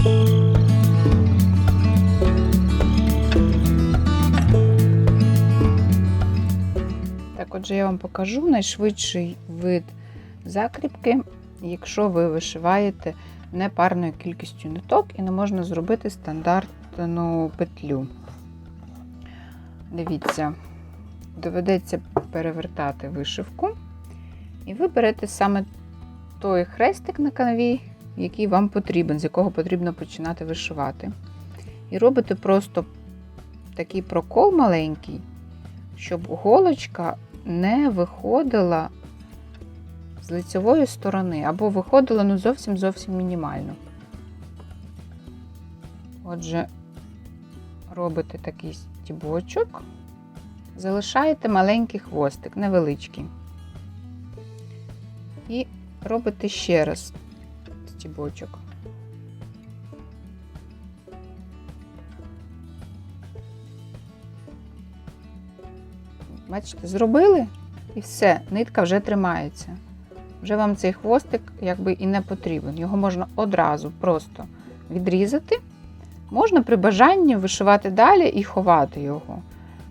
Так, отже, я вам покажу найшвидший вид закріпки, якщо ви вишиваєте непарною кількістю ниток і не можна зробити стандартну петлю. Дивіться, доведеться перевертати вишивку, і ви берете саме той хрестик на канві, який вам потрібен, з якого потрібно починати вишивати. І робите просто такий прокол маленький, щоб голочка не виходила з лицевої сторони, або виходила ну, зовсім зовсім мінімально. Отже, робите такий стібочок, залишаєте маленький хвостик, невеличкий. І робите ще раз стібочок. Бачите, зробили і все, нитка вже тримається. Вже вам цей хвостик якби і не потрібен. Його можна одразу просто відрізати. Можна при бажанні вишивати далі і ховати його.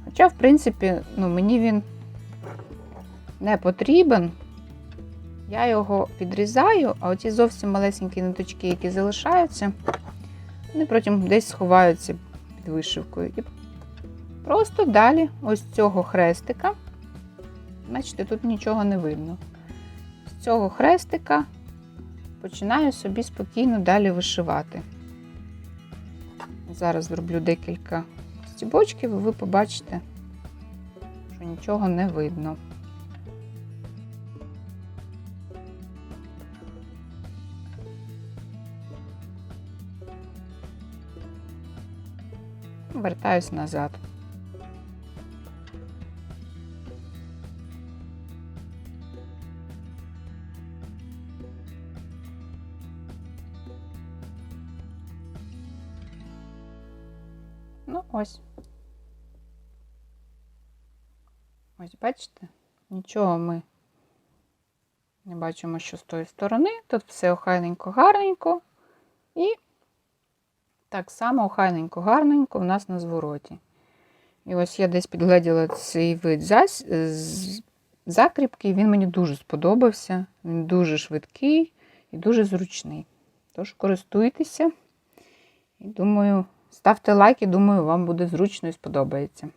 Хоча, в принципі, ну, мені він не потрібен. Я його підрізаю, а оті зовсім малесенькі ниточки, які залишаються, вони потім десь сховаються під вишивкою. І просто далі ось цього хрестика, бачите, тут нічого не видно. З цього хрестика починаю собі спокійно далі вишивати. Зараз зроблю декілька стібочків, і ви побачите, що нічого не видно. Вертаюсь назад. Ну, ось. Ось, бачите? Нічого ми не бачимо, що з тої сторони. Тут все охайненько, гарненько. І так само охайненько, гарненько у нас на звороті. І ось я десь підгледіла цей вид зас... закріпки, він мені дуже сподобався. Він дуже швидкий і дуже зручний. Тож користуйтеся. І думаю, ставте лайк, і думаю, вам буде зручно і сподобається.